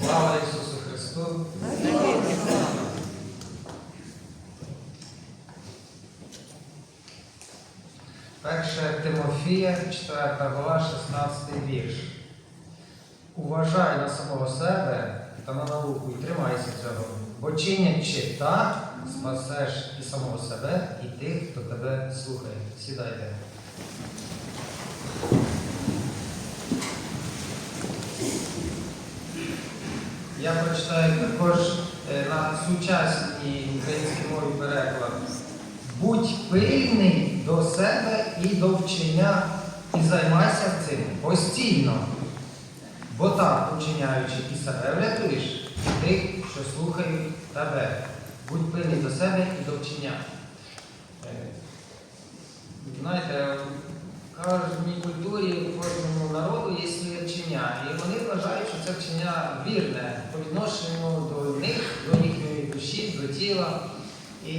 Слава Ісусу Христу! Перше Тимофія, 4 глава, 16 вірш. Уважай на самого себе та на науку і тримайся цього, бо чинячи так, спасеш і самого себе, і тих, хто тебе слухає. Сідайте. Я прочитаю також е, на сучасній українській мові переклад. Будь пильний до себе і до вчення, і займайся цим постійно. Бо так, учиняючи і себе врятуєш, і тих, що слухають тебе. Будь пильний до себе і до вчення. Е, Знаєте, кожній культурі, у кожному народу є своє вчення. І вони вважають, що це вчення вірне по відношенню до них, до їхньої душі, до тіла. І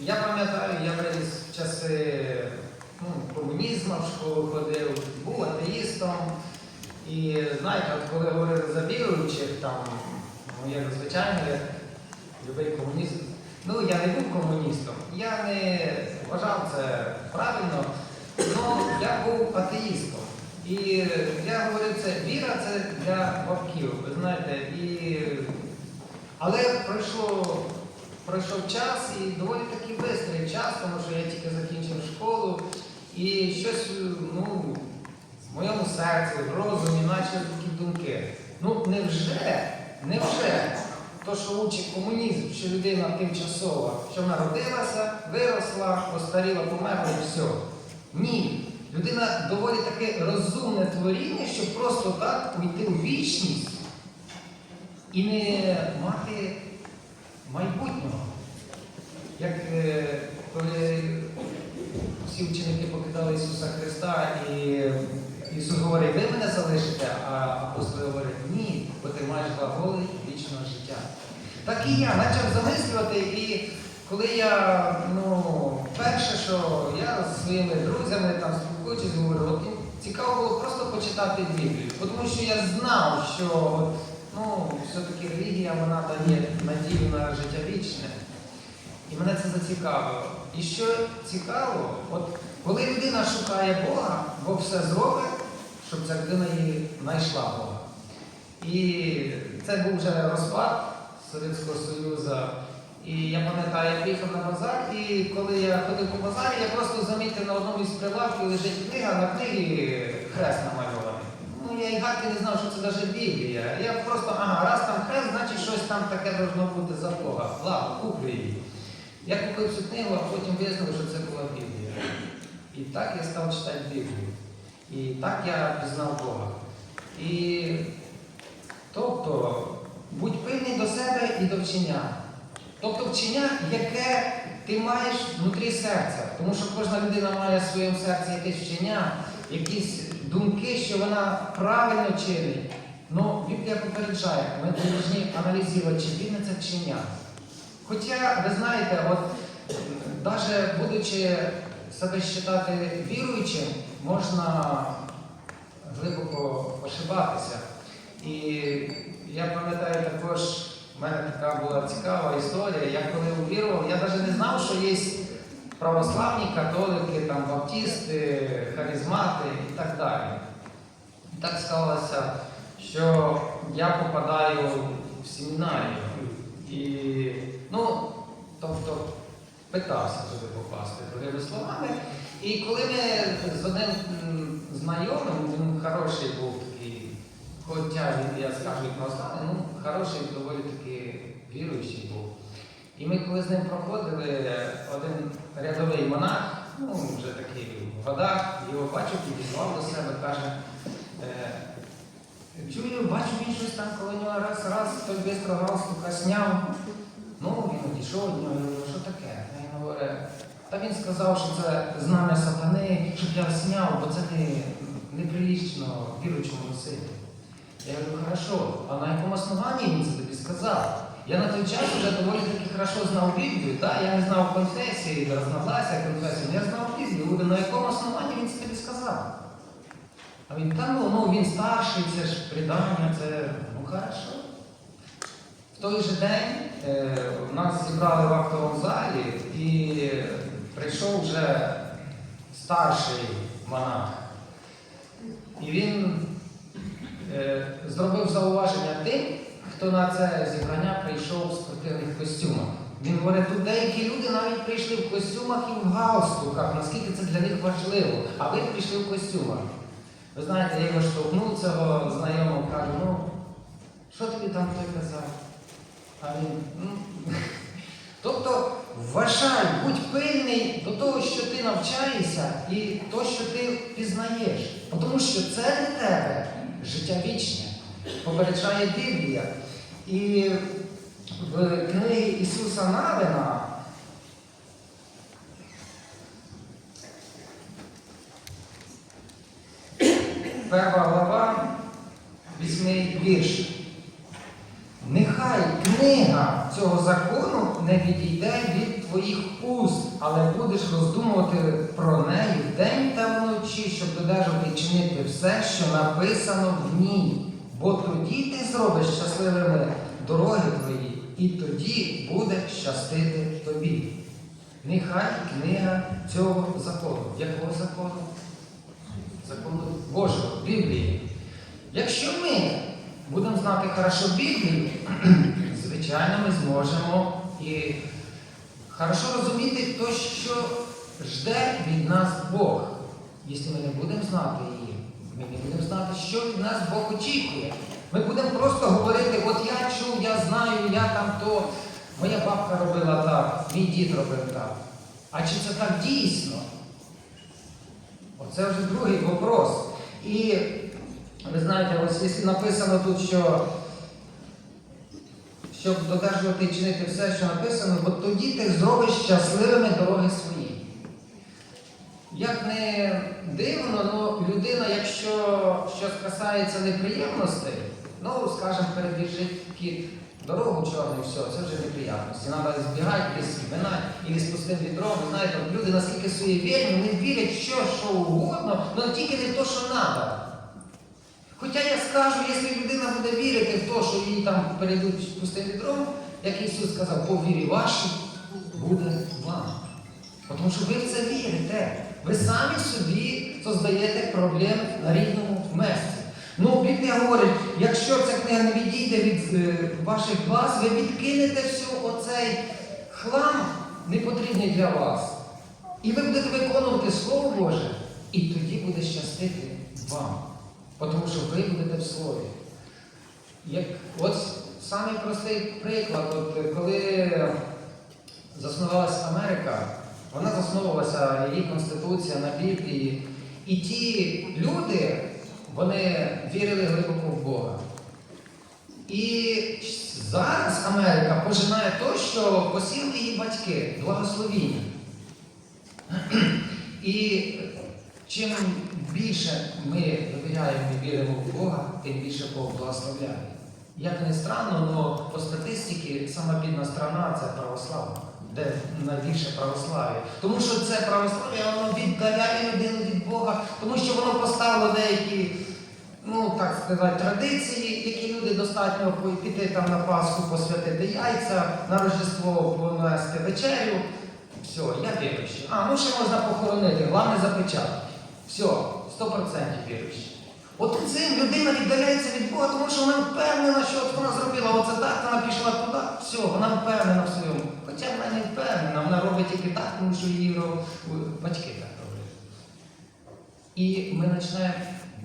я пам'ятаю, я виріс в часи ну, комунізму, в школу ходив, був атеїстом. І знаєте, от коли говорили за віруючих, там, ну, як звичайно, як любий комуніст, ну я не був комуністом, я не вважав це правильно, але я був атеїстом. І я говорив, це віра це для бабків, ви знаєте, і... але пройшло, пройшов час і доволі таки бистрий час, тому що я тільки закінчив школу і щось, ну, в моєму серці, в розумі почали такі думки. Ну, невже, невже то, що учить комунізм, що людина тимчасова, що вона родилася, виросла, постаріла, померла і все. Ні. Людина доволі таке розумне творіння, щоб просто так уйти у вічність і не мати майбутнього. Як е, коли всі вченики покидали Ісуса Христа, і Ісус говорить, ви мене залишите, а апостоли говорять, ні, бо ти маєш глаголи вічного життя. Так і я почав замислювати, і коли я, ну, перше, що я з своїми друзями там спілкуючись, говорю, от цікаво було просто почитати Біблію, тому що я знав, що ну, все-таки релігія вона дає надію на життя вічне. І мене це зацікавило. І що цікаво, от коли людина шукає Бога, Бог все зробить, щоб ця людина її знайшла Бога. І це був вже розпад Совєтського Союзу. І я пам'ятаю, я приїхав на базар, і коли я ходив по базарі, я просто замітив на одному із прилавків лежить книга, на книгі хрест намальований. Ну, я і гадки не знав, що це навіть Біблія. Я просто, ага, раз там хрест, значить щось там таке должно бути за Бога. Ладно, куплю її. Я купив цю книгу, а потім вияснив, що це була Біблія. І так я став читати Біблію. І так я пізнав Бога. І тобто, будь пильний до себе і до вчення. Тобто вчення, яке ти маєш внутрі серця. Тому що кожна людина має в своєму серці якесь вчення, якісь думки, що вона правильно чинить. Ну, Біблія попереджає, ми повинні аналізувати, чи вірне це вчення. Хоча, ви знаєте, от навіть будучи себе вважати віруючим, можна глибоко ошибатися. І я пам'ятаю також, в мене така була цікава історія. Я коли увірував, я навіть не знав, що є православні католики, там, баптисти, харизмати і так далі. І так сталося, що я попадаю в семінарію. І, ну, тобто, питався туди попасти, другими словами. І коли ми з одним знайомим, він хороший був хоча він, я скажу, і православний, ну, хороший, доволі таки віруючий був. І ми коли з ним проходили, один рядовий монах, ну, вже такий в годах, його бачив, підізвав до себе, каже, е, Чую, бачу, він щось там коло нього раз, раз, той бистро галстука сняв. Ну, він одійшов від нього, говорю, що таке? Він говорить, та він сказав, що це знам'я сатани, щоб я зняв, бо це не, неприлічно віруючому носити. Я говорю, хорошо, а на якому основанні він це тобі сказав? Я на той час вже доволі таки хорошо знав Біблію, так? я не знав конфесії, розногласия конфесії, я знав Біблію. Говорю, на якому основанні він це тобі сказав? А він, та ну, ну він старший, це ж предання, це ну хорошо. В той же день е, нас зібрали в актовому залі і прийшов вже старший монах. І він зробив зауваження тим, хто на це зібрання прийшов в спортивних костюмах. Він говорить, тут деякі люди навіть прийшли в костюмах і в галстуках, наскільки це для них важливо, а ви прийшли в костюмах. Ви знаєте, я його штовхнув цього знайомого, кажу, ну, що тобі там той казав? А він, ну, тобто вважай, будь пильний до того, що ти навчаєшся, і то, що ти пізнаєш. Тому що це для тебе життя вічне, попереджає Біблія. І в книгі Ісуса Навина перша глава, вісьмий вірш. Нехай книга цього закону не відійде від твоїх уст, але будеш роздумувати про неї вдень та вночі, щоб додержати чинити все, що написано в ній. Бо тоді ти зробиш щасливими дороги твої, і тоді буде щастити тобі. Нехай книга цього закону. Якого закону? Закону Божого, Біблії. Якщо ми будемо знати хорошо Біблію, звичайно, ми зможемо і хорошо розуміти то, що жде від нас Бог. Якщо ми не будемо знати її, ми не будемо знати, що від нас Бог очікує. Ми будемо просто говорити, от я чув, я знаю, я там то, моя бабка робила так, мій дід робив так. А чи це так дійсно? Оце вже другий вопрос. І ви знаєте, ось написано тут, що щоб додержувати і чинити все, що написано, бо тоді ти зробиш щасливими дороги свої. Як не дивно, ну, людина, якщо щось касається неприємностей, ну, скажімо, перебіжить кіт дорогу чорну, все, це вже неприємності. Треба збігати десь вина і з пустим відром. Ви знаєте, люди наскільки суєвірні, вони вірять що, що угодно, але тільки не те, що треба. Хоча я скажу, якщо людина буде вірити в те, що їй там перейдуть пустим відром, як Ісус сказав, по вірі вашій буде вам. Тому що ви в це вірите. Ви самі собі создаєте проблеми на рідному місці. Ну, Біблія говорить, якщо ця книга не відійде від е, ваших глаз, ви відкинете всю оцей хлам непотрібний для вас. І ви будете виконувати Слово Боже, і тоді буде щастити вам. Тому що ви будете в слові. Як, от самий простий приклад, от, е, коли заснувалася Америка, вона засновувалася, її Конституція на Біблії. І ті люди, вони вірили глибоко в Бога. І зараз Америка пожинає те, що посіли її батьки, благословіння. І чим більше ми довіряємо і віримо в Бога, тим більше Бог благословляє. Як не странно, але по статистиці сама бідна страна це православна, де найбільше православ'я. Тому що це православ'я, воно віддаляє людину від Бога, тому що воно поставило деякі, ну так сказати, традиції, які люди достатньо піти там на Пасху, посвятити яйця, на Рождество понести вечерю. Все, я віруючий. А, ну ще можна похоронити, головне запечатати. Все, 100% віруючий. От цим людина віддаляється від Бога, тому що вона впевнена, що от вона зробила оце так, вона пішла туди, все, вона впевнена в своєму. Хоча вона не впевнена, вона робить тільки так, тому що її роб- батьки так роблять. І ми починаємо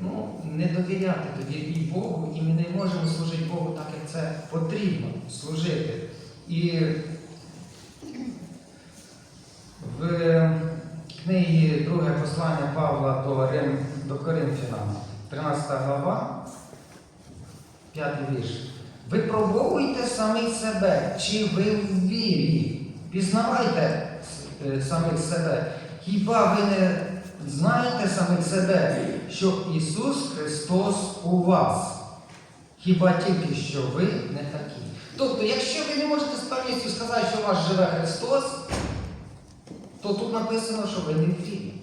ну, не довіряти тоді і Богу, і ми не можемо служити Богу так, як це потрібно служити. І в книгі Друге послання Павла до, Рим, до Коринфянам, 13 глава, 5 вірш. Випробовуйте самих себе, чи ви в вірі. Пізнавайте е, самих себе. Хіба ви не знаєте самих себе, що Ісус Христос у вас? Хіба тільки що ви не такі? Тобто, якщо ви не можете з певністю сказати, що у вас живе Христос, то тут написано, що ви не в вірі.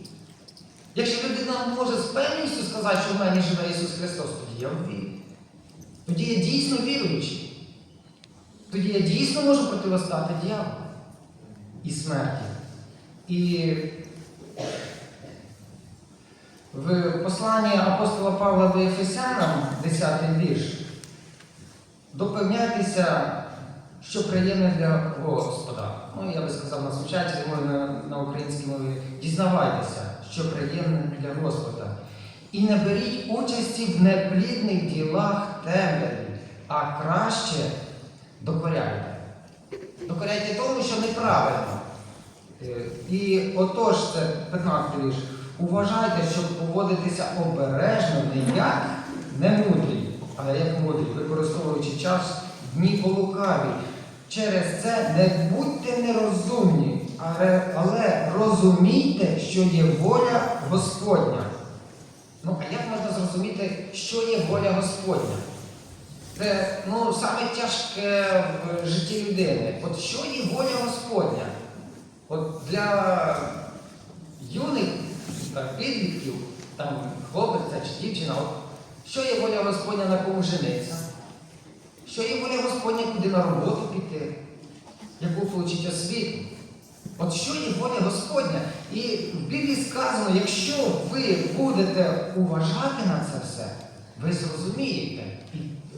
Якщо людина може з певністю сказати, що в мені живе Ісус Христос, тоді я вірю. Тоді я дійсно віруючий. Тоді я дійсно можу противостати дьяволу і смерті. І в посланні апостола Павла до Ефесянам, 10 вірш, допевняйтеся, що приємне для Господа. Ну, я би сказав на звучательній на, на українській мові, дізнавайтеся, що приємне для Господа. І не беріть участі в неплідних ділах темряві, а краще докоряйте. Докоряйте тому, що неправильно. Е, І отож, це 15 вірш. Уважайте, щоб поводитися обережно, не як не мудрі, але як мудрі, використовуючи час дні полукаві. Через це не будьте нерозумні, але, розумійте, що є воля Господня. Ну, а як можна зрозуміти, що є воля Господня? Це ну, саме тяжке в житті людини. От що є воля Господня? От для юних підлітків, там хлопець чи дівчина, от, що є воля Господня на кому жениться? Що є воля Господня, куди на роботу піти, яку отримати освіту? От що є воля Господня? І в Біблії сказано, якщо ви будете уважати на це все, ви зрозумієте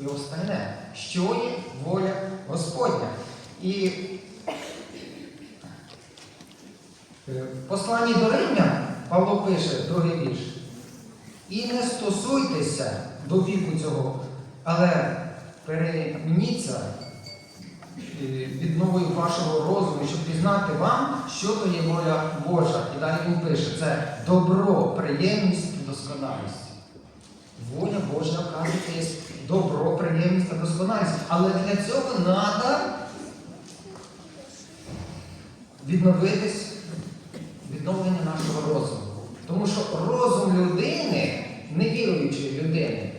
і, остальне, що є воля Господня. І е, в посланні до Римлян Павло пише, другий вірш. І не стосуйтеся до віку цього, але перемініться е, відновою вашого розуму, щоб пізнати вам, що то є воля Божа. І далі він пише, це добро, приємність і досконалість. Воля Божа, оказується, є добро, приємність та досконалість. Але для цього треба відновитись, відновлення нашого розуму. Тому що розум людини, невіруючої людини,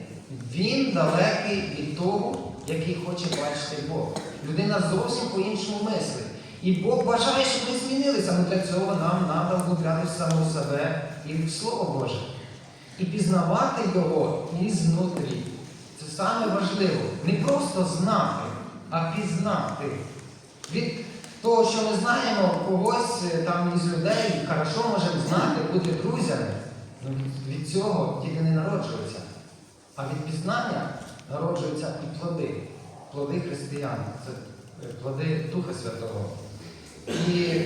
він далекий від того, який хоче бачити Бог. Людина зовсім по-іншому мислить. І Бог бажає, щоб ми змінилися, але для цього нам треба вглубляти в саму себе і в Слово Боже. І пізнавати його ізнутрі. Це саме важливо. Не просто знати, а пізнати. Від того, що ми знаємо когось е, там із людей, хорошо можемо знати, бути друзями. Ну, від- цього діти не народжуються. А від пізнання народжуються і плоди. Плоди християн. Це е, плоди Духа Святого. І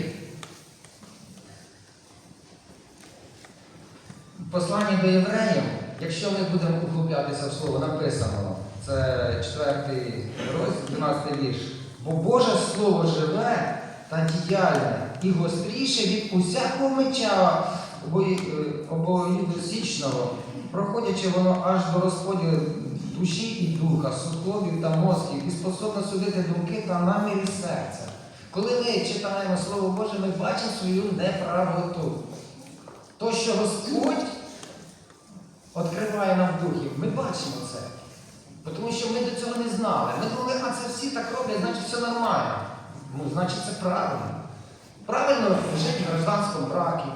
в посланні до євреїв, якщо ми будемо углублятися в слово, написано, це 4 розділ, 12 вірш. Бо Боже Слово живе та діяльне і гостріше від усякого меча е, обоюдосічного, проходячи воно аж до розподілу душі і духа, суглобів та мозків, і способно судити думки та наміри серця. Коли ми читаємо Слово Боже, ми бачимо свою неправоту. То, що Господь відкриває нам в духі, ми бачимо це. Тому що ми до цього не знали. Ми думали, а це всі так роблять, значить все нормально. Ну, значить, це правильно. Правильно жити в гражданському бракі.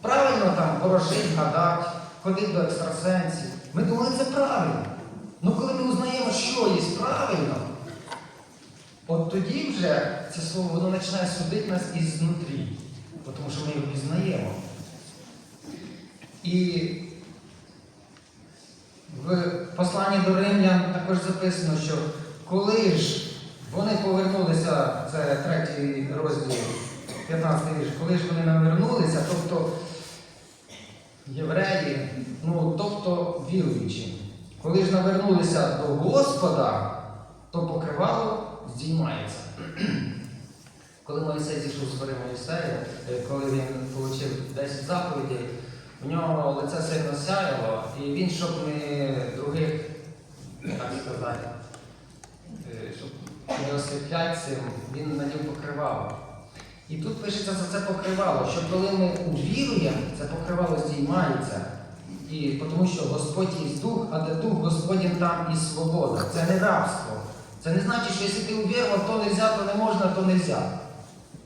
Правильно там ворожить, гадати, ходити до екстрасенсів. Ми думали, це правильно. Ну коли ми узнаємо, що є правильно, от тоді вже це слово воно починає судити нас ізнутрі. Бо Тому що ми його пізнаємо. І в посланні до Римлян також записано, що коли ж вони повернулися, це третій розділ, 15 вірш, коли ж вони навернулися, тобто євреї, ну тобто віруючі, коли ж навернулися до Господа, то покривало здіймається. Коли Моїсей зійшов з гори Моїсея, е, коли він отримав 10 заповідей, у нього лице сильно сяяло, і він, щоб не других, так сказати, е, щоб не осліплять цим, він на надів покривало. І тут пишеться за це покривало, що коли ми увіруємо, це покривало здіймається. І тому що Господь є дух, а де дух Господнім там і свобода. Це не рабство. Це не значить, що якщо ти увірував, то не можна, то не можна, то не можна.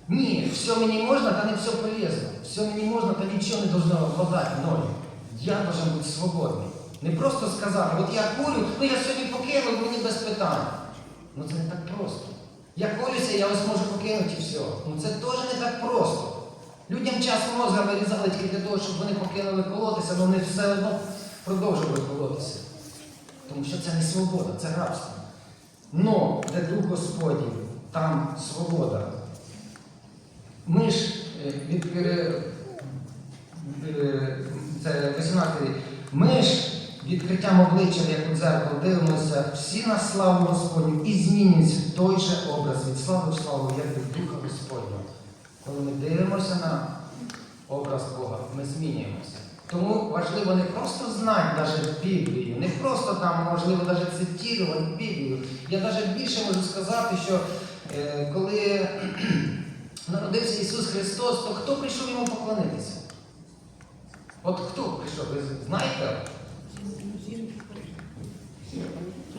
Ні, все мені можна, та не все полезно. Все мені можна, то нічого не должно владати мною. Я должен бути свободний. Не просто сказати, от я курю, ну я сьогодні покинув, мені без питань. Ну це не так просто. Я колюся, я ось можу покинути і все. Ну це теж не так просто. Людям час мозга вирізали тільки для того, щоб вони покинули колотися, але вони все одно продовжували колотися. Тому що це не свобода, це рабство. Но де Дух Господній, там свобода. Ми ж е, відкри... е, це 18 ми ж відкриттям обличчя, як у дзеркало, дивимося всі на славу Господню і змінюється той же образ від слави в славу, як від Духа Господнього. Коли ми дивимося на образ Бога, ми змінюємося. Тому важливо не просто знати навіть Біблію, не просто там, можливо, навіть цитувати Біблію. Я навіть більше можу сказати, що е, коли народився Ісус Христос, то хто прийшов йому поклонитися? От хто прийшов? Ви знаєте?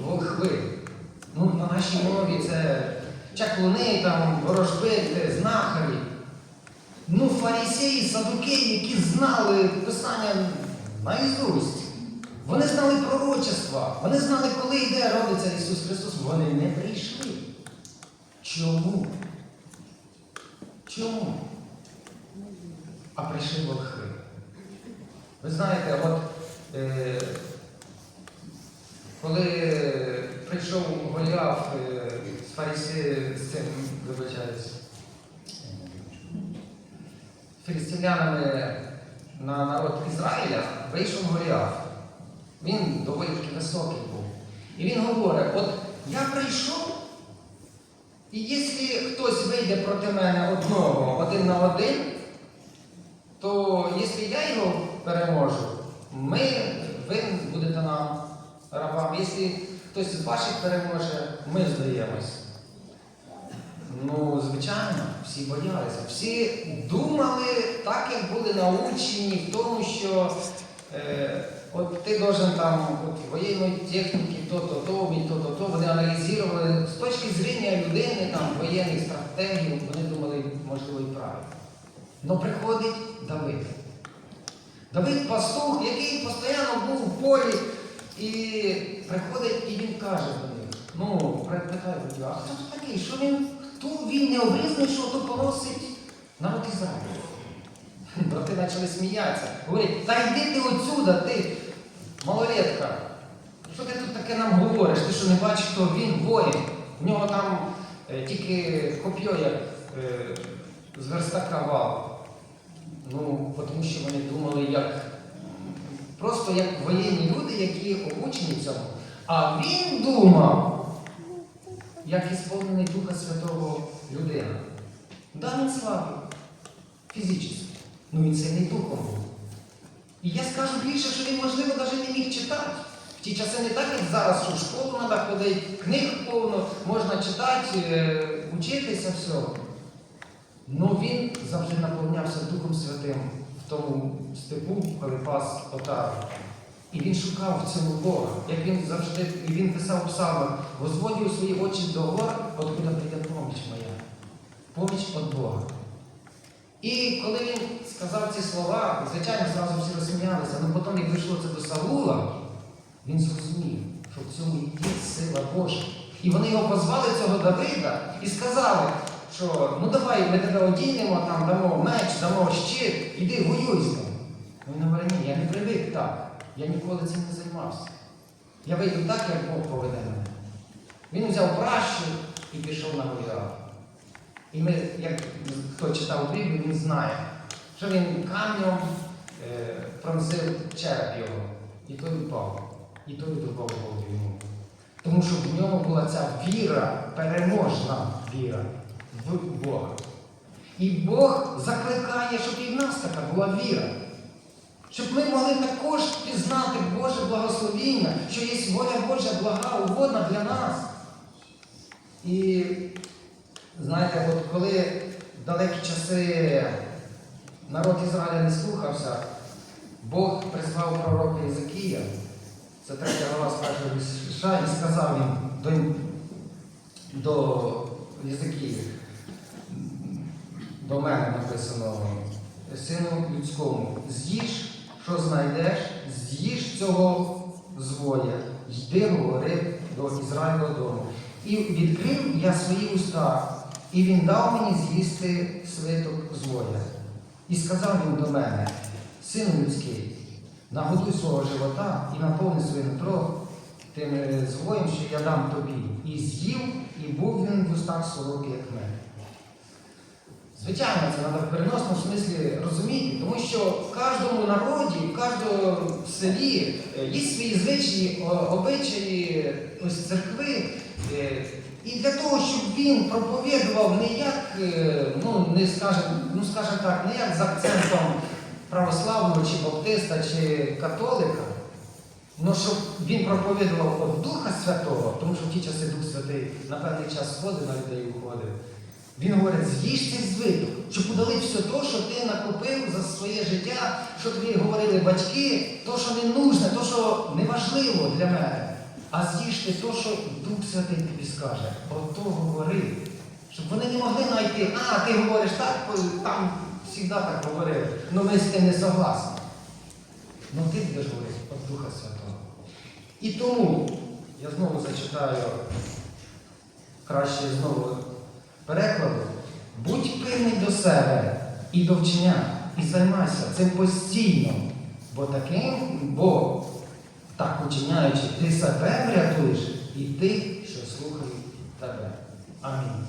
Волхви. Ну, на нашій мові це чаклуни, там, ворожбити, знахарі. Ну, фарисеї, садукеї, які знали Писання наізусть. Вони знали пророчества, вони знали, коли йде родиться Ісус Христос. Вони не прийшли. Чому? Чому? А прийшли волхви. Ви знаєте, от коли прийшов Голіаф е, з фарисі, з цим, вибачаюсь, філістимлянами на народ Ізраїля, вийшов Голіаф. Він доволі таки високий був. І він говорить: от я прийшов, і якщо хтось вийде проти мене одного один на один, то якщо я його переможу, ми, ви будете нам рабам. Якщо хтось з ваших переможе, ми здаємось. Ну, звичайно, всі боялися. Всі думали так, як були научені в тому, що е, от ти должен там от, воєнної техніки, то-то, то, то-то, то. Вони аналізували з точки зрення людини, там, воєнних стратегій, вони думали, можливо, і правильно. Но приходить Давид. Давид пастух, який постійно був в полі, і приходить і він каже до них, ну, водію, а хто це такий? Що він, хто він не обрізний, що то поросить народ Ізраїля? Брати почали сміятися. Говорять, та йди ти отсюда, ти малолетка. Що ти тут таке нам говориш? Ти що не бачиш, хто він воїн? В нього там е, тільки коп'є, е, з верстака вал. Ну, тому що вони думали, як просто як воєнні люди, які обучені цьому. А він думав, як ісполнений Духа Святого людина. Да, він слабий, фізично. Ну він сильний духом був. І я скажу більше, що він, можливо, навіть не міг читати. В ті часи не так, як зараз, в школу треба ходити, книг повно, можна читати, е, учитися всього. Ну він завжди наповнявся Духом Святим в тому степу, коли пас отару. І він шукав в цьому Бога. Як він завжди, і він писав псалмах, возводив свої очі до гор, откуда прийде поміч моя. Поміч від Бога. І коли він сказав ці слова, звичайно, зразу всі розсміялися, але потім, як дійшло це до Саула, він зрозумів, що в цьому є сила Божа. І вони його позвали, цього Давида, і сказали, що ну давай ми тебе одінемо, там дамо меч, дамо щит, іди воюй з ним. Ну, Він говорить, ні, я не привик так. Я ніколи цим не займався. Я вийду так, як Бог поведе мене. Він взяв пращу і пішов на Голіаф. І ми, як хто читав Біблію, він знає, що він камнем е, пронзив череп його, і той впав, і той добав Богу йому. Тому що в ньому була ця віра, переможна віра в Бога. І Бог закликає, щоб і в нас така була віра. Щоб ми могли також пізнати Боже благословіння, що є воля Божа блага, угодна для нас. І знаєте, от коли в далекі часи народ Ізраїля не слухався, Бог призвав пророка Єзикія, це третя глава з першого вірша, і сказав їм до, до Єзикії, до мене написано, сину людському, з'їж, що знайдеш, з'їж цього звоя, йди, говори до Ізраїлового дому. І відкрив я свої уста, і він дав мені з'їсти свиток звоя. І сказав він до мене, сину людський, нагодуй свого живота і наповни своє нутро тим е, звоєм, що я дам тобі. І з'їв, і був він в устах солодкий, як мед. Звичайно, це треба в переносному смислі розуміти, тому що в кожному народі, в кожному селі е, є свої звичаї, обичаї ось церкви. Е, І для того, щоб він проповідував не як, е, ну не скажем, ну скажем так, не як з акцентом православного чи баптиста, чи католика, Ну, щоб він проповідував Духа Святого, тому що в ті часи Дух Святий на певний час сходив на людей уходив. Він говорить, з'їж цей звиток, щоб удали все те, що ти накопив за своє життя, що тобі говорили батьки, то, що не нужне, то, що неважливо для мене. А з'їж ти то, що Дух Святий тобі скаже. Ото говори. Щоб вони не могли знайти, а ти говориш так, там завжди так говорили. Ну ми з тим не согласні. Ну ти будеш говорити від Духа Святого. І тому я знову зачитаю краще знову перекладу. Будь пильний до себе і до вчення, і займайся цим постійно, бо таким, бо так учиняючи, ти себе врятуєш і тих, що слухають тебе. Амінь.